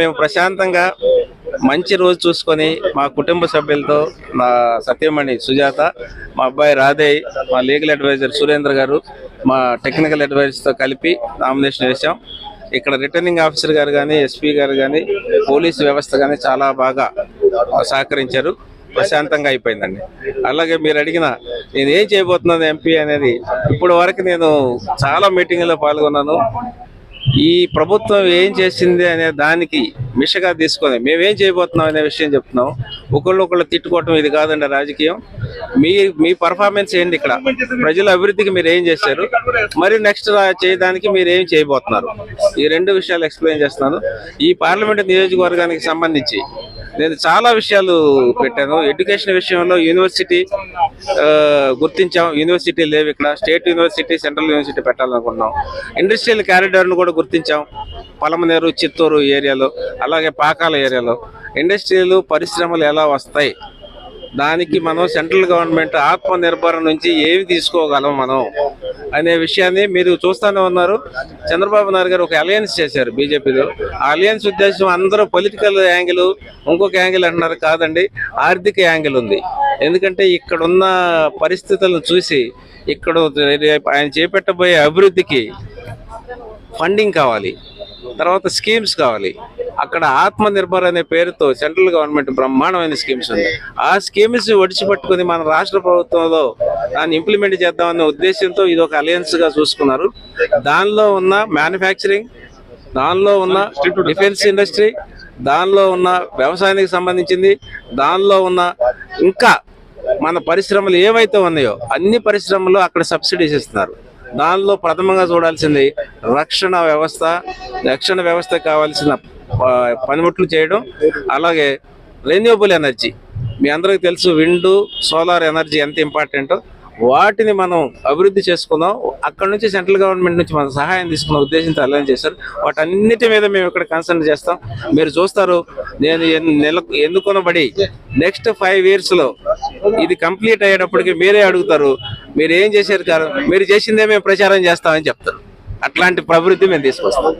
మేము ప్రశాంతంగా మంచి రోజు చూసుకొని మా కుటుంబ సభ్యులతో నా సత్యమణి సుజాత మా అబ్బాయి రాధేయ్ మా లీగల్ అడ్వైజర్ సురేంద్ర గారు మా టెక్నికల్ అడ్వైజర్తో కలిపి నామినేషన్ వేసాం ఇక్కడ రిటర్నింగ్ ఆఫీసర్ గారు కానీ ఎస్పీ గారు కానీ పోలీసు వ్యవస్థ కానీ చాలా బాగా సహకరించారు. ప్రశాంతంగా అయిపోయిందండి. అలాగే మీరు అడిగిన నేను ఏం చేయబోతున్నాను ఎంపీ అనేది ఇప్పటి వరకు నేను చాలా మీటింగ్లో పాల్గొన్నాను. ఈ ప్రభుత్వం ఏం చేసింది అనే దానికి మిషగా తీసుకొని మేమేం చేయబోతున్నాం అనే విషయం చెప్తున్నాం. ఒకళ్ళు ఒకళ్ళు తిట్టుకోవటం ఇది కాదండి రాజకీయం. మీ మీ పర్ఫార్మెన్స్ ఏంటి ఇక్కడ? ప్రజల అభివృద్ధికి మీరు ఏం చేశారు? మరి నెక్స్ట్ చేయడానికి మీరు ఏం చేయబోతున్నారు? ఈ రెండు విషయాలు ఎక్స్ప్లెయిన్ చేస్తున్నాను. ఈ పార్లమెంట్ నియోజకవర్గానికి సంబంధించి నేను చాలా విషయాలు పెట్టాను. ఎడ్యుకేషన్ విషయంలో యూనివర్సిటీ గుర్తించాం. యూనివర్సిటీ లేవు ఇక్కడ. స్టేట్ యూనివర్సిటీ సెంట్రల్ యూనివర్సిటీ పెట్టాలనుకున్నాం. ఇండస్ట్రియల్ క్యారిడార్ను కూడా గుర్తించాం. పలమనేరు చిత్తూరు ఏరియాలో అలాగే పాకాల ఏరియాలో. ఇండస్ట్రీలు పరిశ్రమలు ఎలా వస్తాయి? దానికి మనం సెంట్రల్ గవర్నమెంట్ ఆత్మనిర్భర నుంచి ఏమి తీసుకోగలం మనం? అనే విషయాన్ని మీరు చూస్తూనే ఉన్నారు. చంద్రబాబు నాయుడు గారు ఒక అలయన్స్ చేశారు బీజేపీలో. ఆ అలయన్స్ ఉద్దేశం అందరూ పొలిటికల్ యాంగిల్ ఇంకొక యాంగిల్ అంటున్నారు కాదండి ఆర్థిక యాంగిల్ ఉంది. ఎందుకంటే ఇక్కడ ఉన్న పరిస్థితులను చూసి ఇక్కడ ఆయన చేపట్టబోయే అభివృద్ధికి ఫండింగ్ కావాలి తర్వాత స్కీమ్స్ కావాలి. అక్కడ ఆత్మ నిర్భర్ అనే పేరుతో సెంట్రల్ గవర్నమెంట్ బ్రహ్మాండమైన స్కీమ్స్ ఉన్నాయి ఆ స్కీమ్స్ ఒడిచిపట్టుకుని మన రాష్ట్ర ప్రభుత్వంలో దాన్ని ఇంప్లిమెంట్ చేద్దామనే ఉద్దేశంతో ఇది ఒక అలయన్స్గా చూసుకున్నారు. దానిలో ఉన్న మ్యానుఫ్యాక్చరింగ్ దానిలో ఉన్న డిఫెన్స్ ఇండస్ట్రీ దానిలో ఉన్న వ్యవసాయానికి సంబంధించింది దానిలో ఉన్న ఇంకా మన పరిశ్రమలు ఏవైతే ఉన్నాయో అన్ని పరిశ్రమలు అక్కడ సబ్సిడీస్ ఇస్తున్నారు దానిలో ప్రథమంగా చూడాల్సింది రక్షణ వ్యవస్థ రక్షణ వ్యవస్థ కావాల్సిన పనిముట్లు చేయడం అలాగే రెన్యూబుల్ ఎనర్జీ మీ అందరికీ తెలుసు విండ్ సోలార్ ఎనర్జీ ఎంత ఇంపార్టెంటో వాటిని మనం అభివృద్ధి చేసుకుందాం. అక్కడ నుంచి సెంట్రల్ గవర్నమెంట్ నుంచి మనం సహాయం తీసుకున్న ఉద్దేశంతో అలైన్ చేశారు. వాటన్నిటి మీద మేము ఇక్కడ కన్సల్ట్ చేస్తాం. మీరు చూస్తారు నేను ఎన్- నెల ఎన్నుకొనబడి నెక్స్ట్ ఫైవ్ ఇయర్స్లో ఇది కంప్లీట్ అయ్యేటప్పటికి మీరే అడుగుతారు. మీరు ఏం చేశారు కాదు మీరు చేసిందే మేము ప్రచారం చేస్తామని చెప్తారు. అట్లాంటి ప్రవృత్తి మేము తీసుకొస్తాం.